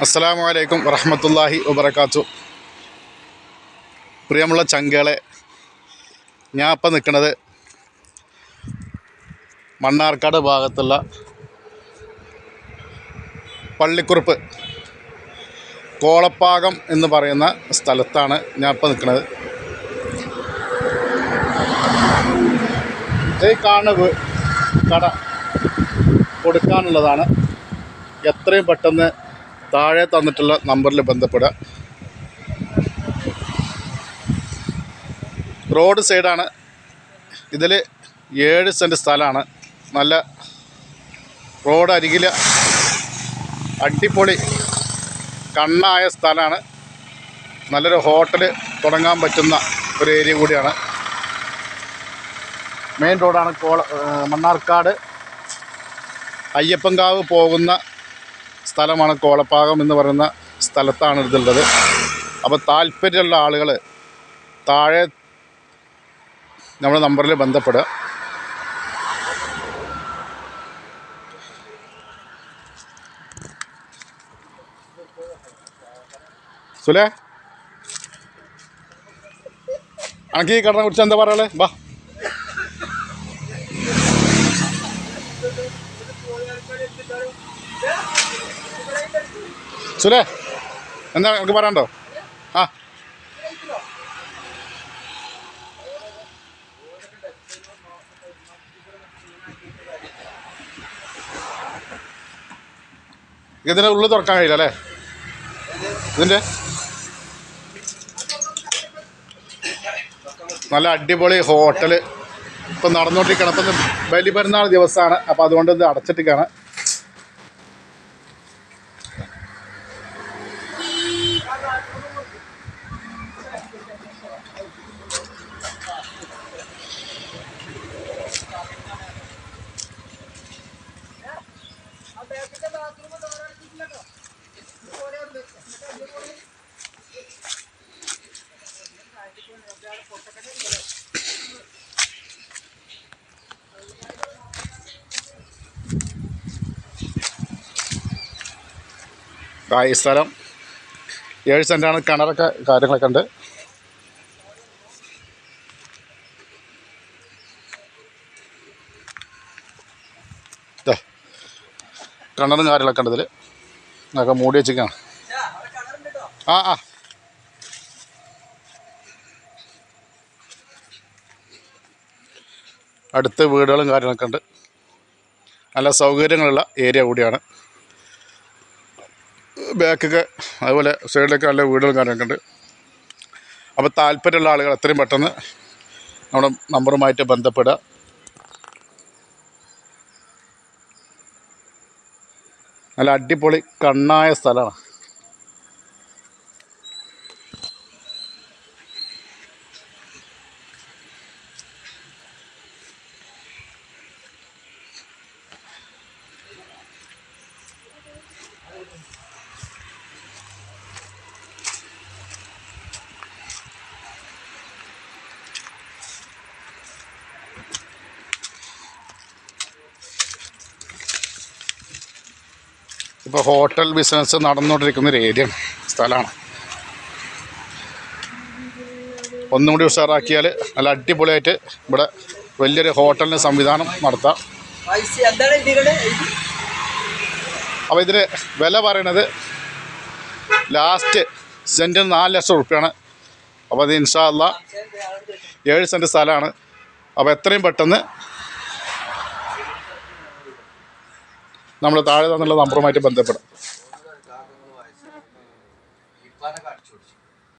അസ്സലാമു അലൈക്കും വറഹമത്തല്ലാഹി വബർക്കാത്തു പ്രിയമുള്ള ചങ്കളെ ഞാൻ ഇപ്പം നിൽക്കുന്നത് മണ്ണാർക്കാട് ഭാഗത്തുള്ള പള്ളിക്കുറുപ്പ്. കോളപ്പാകം എന്ന് പറയുന്ന സ്ഥലത്താണ് ഞാൻ ഇപ്പോൾ നിൽക്കുന്നത്. ഈ കാണുന്ന കട കൊടുക്കാനുള്ളതാണ്. എത്രയും പെട്ടെന്ന് താഴെ തന്നിട്ടുള്ള നമ്പറിൽ ബന്ധപ്പെടുക. റോഡ് സൈഡാണ്. ഇതിൽ ഏഴ് സെന്റ് സ്ഥലമാണ്. നല്ല റോഡ് അരികിൽ അടിപൊളി കണ്ണായ സ്ഥലമാണ്. നല്ലൊരു ഹോട്ടൽ തുടങ്ങാൻ പറ്റുന്ന ഒരു ഏരിയ കൂടിയാണ്. മെയിൻ റോഡാണ് കോള മണ്ണാർക്കാട്. അയ്യപ്പൻകാവ് പോകുന്ന സ്ഥലമാണ് കോളപ്പാകം എന്ന് പറയുന്ന സ്ഥലത്താണ് ഇതുള്ളത്. അപ്പോൾ താല്പര്യമുള്ള ആളുകൾ താഴെ നമ്മുടെ നമ്പറിൽ ബന്ധപ്പെടുക. സുലേ? അനക്ക് ഈ കടനെ കുറിച്ച് എന്താ പറയാളെ വാ. സുലേ എന്താ നമുക്ക് പറയണ്ടോ ആ. ഇതിന്റെ ഉള്ളിൽ തുറക്കാൻ കഴിയില്ല അല്ലേ? ഇതിന്റെ നല്ല അടിപൊളി ഹോട്ടൽ ഇപ്പം നടന്നുകൊണ്ടിരിക്കുകയാണ് അപ്പം ബലിപെരുന്നാൾ ബലി പെരുന്നാൾ ദിവസമാണ് അപ്പോൾ അതുകൊണ്ട് ഇത് അടച്ചിട്ടിരിക്കുകയാണ്. ഈ സ്ഥലം ഏഴ് സെന്റാണ് കിണറൊക്കെ കാര്യങ്ങളൊക്കെ ഉണ്ട്. കിണറും കാര്യങ്ങളൊക്കെ ഉണ്ട് ഇതിൽ അതൊക്കെ മൂടി വെച്ചിരിക്കുകയാണ് ആ ആ. അടുത്ത് വീടുകളും കാര്യങ്ങളൊക്കെ ഉണ്ട്. നല്ല സൗകര്യങ്ങളുള്ള ഏരിയ കൂടിയാണ്. ബാക്കൊക്കെ അതുപോലെ സൈഡിലൊക്കെ നല്ല വീടുകളും കാര്യങ്ങളൊക്കെ ഉണ്ട്. അപ്പോൾ താല്പര്യമുള്ള ആളുകൾ എത്രയും പെട്ടെന്ന് നമ്മുടെ നമ്പറുമായിട്ട് ബന്ധപ്പെടുക. നല്ല അടിപൊളി കണ്ണായ സ്ഥലമാണ്. ഇപ്പോൾ ഹോട്ടൽ ബിസിനസ് നടന്നുകൊണ്ടിരിക്കുന്ന ഒരു ഏരിയ സ്ഥലമാണ്. ഒന്നും കൂടി ഉഷാറാക്കിയാൽ നല്ല അടിപൊളിയായിട്ട് ഇവിടെ വലിയൊരു ഹോട്ടലിന് സംവിധാനം നടത്താം. അപ്പോൾ ഇതിന് വില പറയണത് ലാസ്റ്റ് സെന്റിന് നാല് ലക്ഷം റുപ്യാണ് അപ്പോൾ അത് ഇൻഷാല്ല ഏഴ് സെന്റ് സ്ഥലമാണ്. അപ്പോൾ എത്രയും പെട്ടെന്ന് നമ്മൾ താഴെ തന്നുള്ള നമ്പറുമായിട്ട് ബന്ധപ്പെടാം.